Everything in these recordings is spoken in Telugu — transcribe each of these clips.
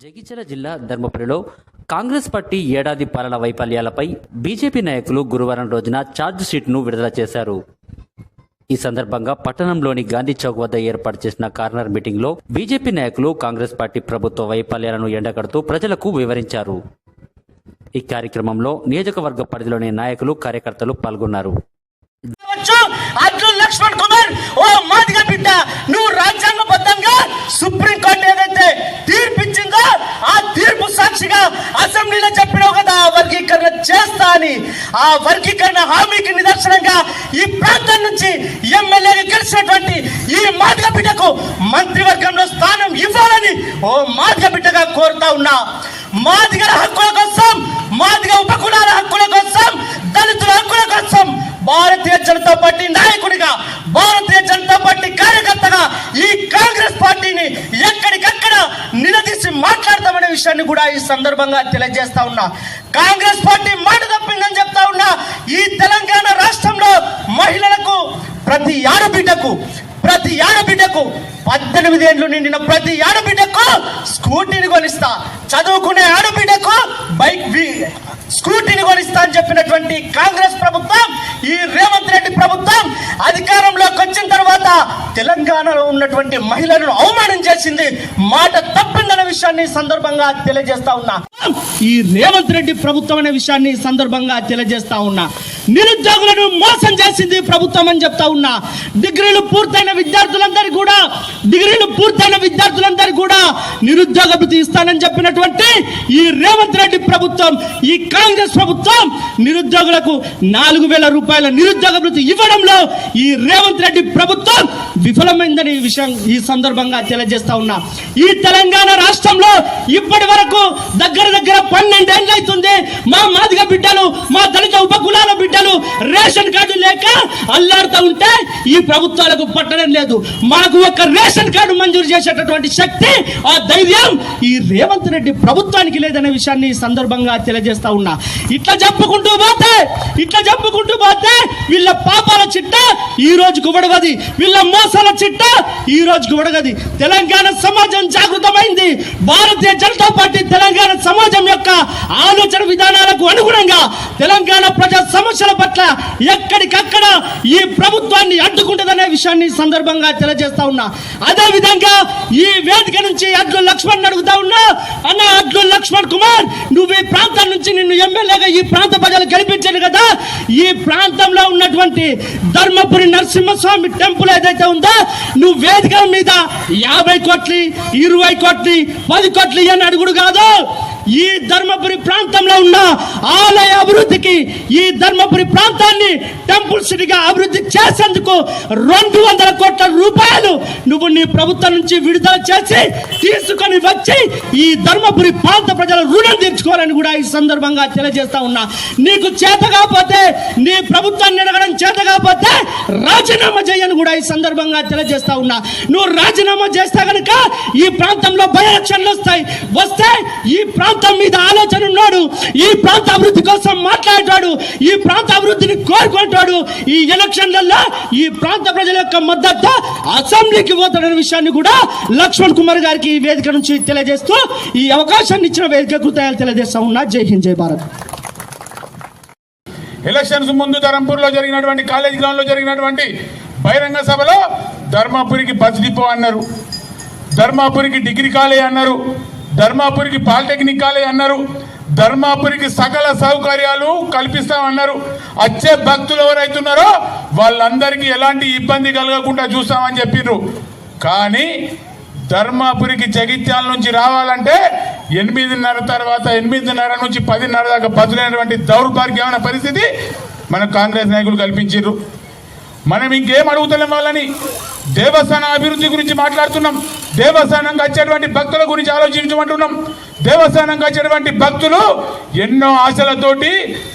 జగిత్యాల జిల్లా ధర్మపురిలో కాంగ్రెస్ పార్టీ ఏడాది పాలన వైఫల్యాలపై బీజేపీ నాయకులు గురువారం రోజున ఛార్జ్ షీట్ను విడుదల చేశారు. ఈ సందర్భంగా పట్టణంలోని గాంధీ చౌక్ వద్ద ఏర్పాటు చేసిన కార్నర్ మీటింగ్లో బీజేపీ నాయకులు కాంగ్రెస్ పార్టీ ప్రభుత్వ వైఫల్యాలను ఎండగడుతూ ప్రజలకు వివరించారు. ఈ కార్యక్రమంలో నియోజకవర్గ పరిధిలోని నాయకులు కార్యకర్తలు పాల్గొన్నారు వచ్చు అర్జున్ లక్ష్మణ్ కుమార్ ఓ మాదిగ బిడ్డ నువ్వు రాజ్యాంగబద్ధంగా సుప్రీంకోర్టు ఏదైతే తీర్పు ఇచ్చిందో ఆ తీర్పు సాక్షిగా అసెంబ్లీలో చెప్పినావు కదా ఆ వర్గీకరణ చేస్తా అని ఆ వర్గీకరణ హామీకి నిదర్శనంగా ఈ ప్రాంతం నుంచి ఎమ్మెల్యేగా గెలిచినటువంటి ఈ మాదిగ బిడ్డకు మంత్రివర్గంలో స్థానం ఇవ్వాలని ఓ మాదిగ బిడ్డగా కోరుతా ఉన్నా. మాదిగల హక్కుల కోసం మాదిగ ఉపకులాల హక్కుల కోసం దళితుల హక్కుల కోసం భారతీయ జనతా పార్టీ నాయకుడిగా భారతీయ జనతా పార్టీ కార్యకర్తగా ఈ కాంగ్రెస్ పార్టీని ఎక్కడికక్కడ నిలదీసి మాట్లాడతామనే విషయాన్ని కూడా ఈ సందర్భంగా తెలియజేస్తా ఉన్నా. కాంగ్రెస్ పార్టీ మాట తప్పిందని చెప్తా ఉన్నా ఈ తెలంగాణ రాష్ట్రంలో మహిళలకు ప్రతి ఆడబిడ్డకు ప్రతి ఆడబిడ్డకు పద్దెనిమిది ఏళ్ళు నిండిన ప్రతి ఆడబిడ్డకు స్కూటీని కొనిస్తా. చదువుకునే ఆడబిడ్డకు బైక్ స్కూటీని కొనిస్తా అని చెప్పినటువంటి కాంగ్రెస్ ప్రభుత్వం ఈ రేవంత్ రెడ్డి ప్రభుత్వం అధికారంలోకి వచ్చిన తర్వాత తెలంగాణలో ఉన్నటువంటి మహిళలను అవమానం చేసింది. మాట తప్పిందన్న విషయాన్ని సందర్భంగా తెలియజేస్తా ఉన్నా. ఈ రేవంత్ రెడ్డి ప్రభుత్వం అనే విషయాన్ని సందర్భంగా తెలియజేస్తా ఉన్నా. నిరుద్యోగులను మోసం చేసింది ప్రభుత్వం అని చెప్తా ఉన్నా. డిగ్రీలు పూర్తయిన విద్యార్థులందరికీ కూడా డిగ్రీలు పూర్తయిన విద్యార్థులందరికీ కూడా నిరుద్యోగ భృతి ఇస్తానని చెప్పినటువంటి ఈ రేవంత్ రెడ్డి ప్రభుత్వం ఈ కాంగ్రెస్ ప్రభుత్వం నిరుద్యోగులకు నాలుగు వేల రూపాయల నిరుద్యోగ భృతి ఇవ్వడంలో ఈ రేవంత్ రెడ్డి ప్రభుత్వం విఫలమైందని ఈ విషయం ఈ సందర్భంగా తెలియజేస్తా ఉన్నా. ఈ తెలంగాణ రాష్ట్రంలో ఇప్పటి వరకు దగ్గర దగ్గర పన్నెండేళ్ళు అవుతుంది. మా మాదిగ బిడ్డలు మా దళిత ఉపకులాల బిడ్డలు రేషన్ కార్డు లేక అల్లాడుతూ ఉంటే ఈ ప్రభుత్వాలకు పట్టడం లేదు. మాకు ఒక రేషన్ కార్డు మంజూరు చేసేటటువంటి శక్తి ఆ ధైర్యం ఈ రేవంత్ రెడ్డి ప్రభుత్వానికి లేదనే విషయాన్ని ఈ సందర్భంగా తెలియజేస్తా ఉన్నా. ఇట్లా చెప్పుకుంటూ పోతే ఇట్లా చెప్పుకుంటూ పోతే వీళ్ళ పాపాల చిట్ట ఈ రోజుకు ఉడగది వీళ్ళ మోసాల చిట్ట ఈ రోజుకు ఉడగది తెలంగాణ సమాజం జాగృతమైంది. భారతీయ జనతా పార్టీ తెలంగాణ సమాజం యొక్క ఆలోచన విధానాలకు అనుగుణంగా తెలంగాణ ప్రజా సమస్యల పట్ల ఎక్కడికక్కడ ఈ ప్రభుత్వాన్ని అడ్డుకుంటుందనే విషయాన్ని సందర్భంగా తెలియజేస్తా ఉన్నా. అదే విధంగా ఈ వేదిక నుంచి అడ్లు లక్ష్మణ్ అడుగుతా ఉన్నా అన్న అడ్లు లక్ష్మణ్ కుమార్ నువ్వు ఈ ప్రాంతం నుంచి నిన్ను ఎమ్మెల్యేగా ఈ ప్రాంత ప్రజలు గెలిపించాను కదా. ఈ ప్రాంతంలో ఉన్నటువంటి ధర్మపురి నరసింహస్వామి టెంపుల్ ఏదైతే ఉందో నువ్వు వేదిక మీద యాభై కోట్లు ఇరవై కోట్లు పది కోట్లు అని అడుగుడు కాదు. ఈ ధర్మపురి ప్రాంతంలో ఉన్న ఆలయ అభివృద్ధికి ఈ ధర్మపురి ప్రాంతాన్ని టెంపుల్ సిటీగా అభివృద్ధి చేసేందుకు రెండు వందల కోట్ల రూపాయలు నువ్వు నీ ప్రభుత్వం నుంచి విడుదల చేసి తీసుకొని వచ్చి ఈ ధర్మపురి ప్రాంత ప్రజల రుణం తీర్చుకోవాలని కూడా ఈ సందర్భంగా తెలియజేస్తా ఉన్నా. నీకు చేత కాకపోతే నీ ప్రభుత్వాన్ని అడగడం చేత కాకపోతే రాజీనామా చేయని కూడా ఈ సందర్భంగా తెలియజేస్తా ఉన్నా. నువ్వు రాజీనామా చేస్తే కనుక ఈ ప్రాంతంలో బై ఎలక్షన్లు వస్తాయి. వస్తే ఈ ప్రాంతం మీద ఆలోచన ఉన్నాడు. ఈ ప్రాంత అభివృద్ధి కోసం మాట్లాడతాడు. ఈ ప్రాంత అభివృద్ధిని కోరుకుంటాడు. ఈ ఎలక్షన్లలో ఈ ప్రాంత ప్రజల యొక్క మద్దతు అసెంబ్లీకి పోతాడనే విషయాన్ని కూడా లక్ష్మణ్ కుమార్ గారికి ఈ వేదిక నుంచి తెలియజేస్తూ ఈ అవకాశాన్ని ఇచ్చిన వేదిక కృతజ్ఞతలు తెలియజేస్తా ఉన్నా. జై హింద్ జై భారత్. ఎలక్షన్స్ ముందు ధరంపూర్లో జరిగినటువంటి కాలేజ్ గ్రౌండ్లో జరిగినటువంటి బహిరంగ సభలో ధర్మాపురికి బస్ డిపో అన్నారు. ధర్మాపురికి డిగ్రీ కాలేజ్ అన్నారు. ధర్మాపురికి పాలిటెక్నిక్ కాలేజ్ అన్నారు. ధర్మాపురికి సకల సౌకర్యాలు కల్పిస్తామన్నారు. వచ్చే భక్తులు ఎవరైతున్నారో వాళ్ళందరికీ ఎలాంటి ఇబ్బంది కలగకుండా చూస్తామని చెప్పిండ్రు కానీ ధర్మాపురికి జగిత్యాల నుంచి రావాలంటే ఎనిమిదిన్నర తర్వాత ఎనిమిదిన్నర నుంచి పదిన్నర దాకా బదులైనటువంటి దౌర్భాగ్యమైన పరిస్థితి? మన కాంగ్రెస్ నాయకులు కల్పించారు. మనం ఇంకేం అడుగుతున్నాం వాళ్ళని? దేవస్థాన అభివృద్ధి గురించి మాట్లాడుతున్నాం. దేవస్థానంకి వచ్చేటువంటి భక్తుల గురించి ఆలోచించమంటున్నాం. దేవస్థానంకి వచ్చేటువంటి భక్తులు ఎన్నో ఆశలతోటి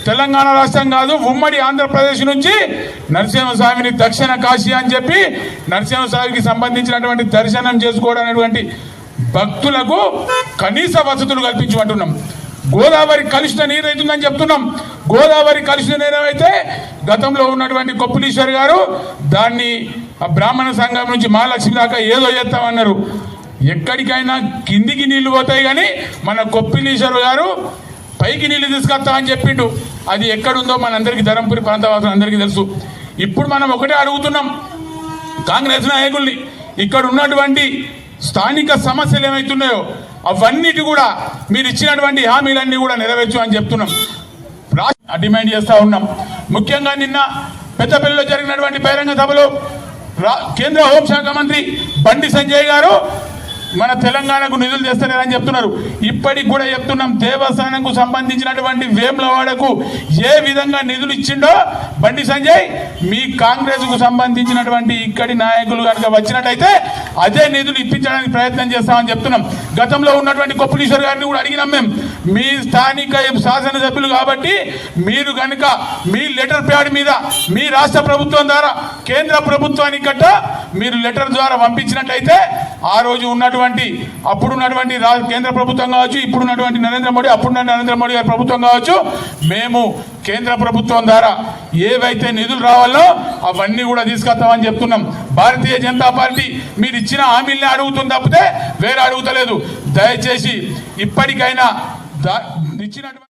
తెలంగాణ రాష్ట్రం కాదు ఉమ్మడి ఆంధ్రప్రదేశ్ నుంచి నరసింహస్వామిని దక్షిణ కాశీ అని చెప్పి నరసింహస్వామికి సంబంధించినటువంటి దర్శనం చేసుకోవడం అనేటువంటి భక్తులకు కనీస వసతులు కల్పించమంటున్నాం. గోదావరి కలుషిత నీరు అవుతుందని చెప్తున్నాం. గోదావరి కలుషిత నీరు అయితే గతంలో ఉన్నటువంటి కొప్పులీశ్వర్ గారు దాన్ని ఆ బ్రాహ్మణ సంఘం నుంచి మహాలక్ష్మి దాకా ఏదో చేస్తామన్నారు. ఎక్కడికైనా కిందికి నీళ్ళు పోతాయి కానీ మన కొప్పిలీశ్వర్ గారు పైకి నీళ్ళు తీసుకొస్తా అని చెప్పిండు. అది ఎక్కడుందో మనందరికీ ధరంపురి ప్రాంతవాసులు అందరికీ తెలుసు. ఇప్పుడు మనం ఒకటే అడుగుతున్నాం. కాంగ్రెస్ నాయకుల్ని. ఇక్కడ ఉన్నటువంటి స్థానిక సమస్యలు ఏమైతున్నాయో అవన్నిటి కూడా మీరు ఇచ్చినటువంటి హామీలన్నీ కూడా నెరవేర్చు అని చెప్తున్నాం. డిమాండ్ చేస్తా ఉన్నాం. ముఖ్యంగా నిన్న పెద్దపల్లిలో జరిగినటువంటి బహిరంగ సభలో రా- కేంద్ర హోంశాఖ మంత్రి బండి సంజయ్ గారు మన తెలంగాణకు నిధులు తెస్తలేదని చెప్తున్నారు. ఇప్పటికి కూడా చెప్తున్నాం దేవస్థానంకు సంబంధించినటువంటి వేములవాడకు ఏ విధంగా నిధులు ఇచ్చిండో బండి సంజయ్ మీ కాంగ్రెస్కు సంబంధించినటువంటి ఇక్కడి నాయకులు కనుక వచ్చినట్టయితే అదే నిధులు ఇప్పించడానికి ప్రయత్నం చేస్తామని చెప్తున్నాం. గతంలో ఉన్నటువంటి కొప్పులీశ్వర్ గారిని కూడా అడిగినాం మేము మీ స్థానిక శాసనసభ్యులు కాబట్టి మీరు కనుక మీ లెటర్ ప్యాడ్ మీద మీ రాష్ట్ర ప్రభుత్వం ద్వారా కేంద్ర ప్రభుత్వానికి గట్ట మీరు లెటర్ ద్వారా పంపించినట్టయితే ఆ రోజు ఉన్నటువంటి అప్పుడు ఉన్నటువంటి రా- కేంద్ర ప్రభుత్వం కావచ్చు ఇప్పుడు ఉన్నటువంటి నరేంద్ర మోడీ అప్పుడు నరేంద్ర మోడీ గారి ప్రభుత్వం కావచ్చు మేము కేంద్ర ప్రభుత్వం ద్వారా ఏవైతే నిధులు రావాలో అవన్నీ కూడా తీసుకొస్తామని చెప్తున్నాం. భారతీయ జనతా పార్టీ మీరు ఇచ్చిన హామీల్ని అడుగుతుంది తప్పితే వేరే అడుగుతలేదు. దయచేసి ఇప్పటికైనా దా- ఇచ్చినటువంటి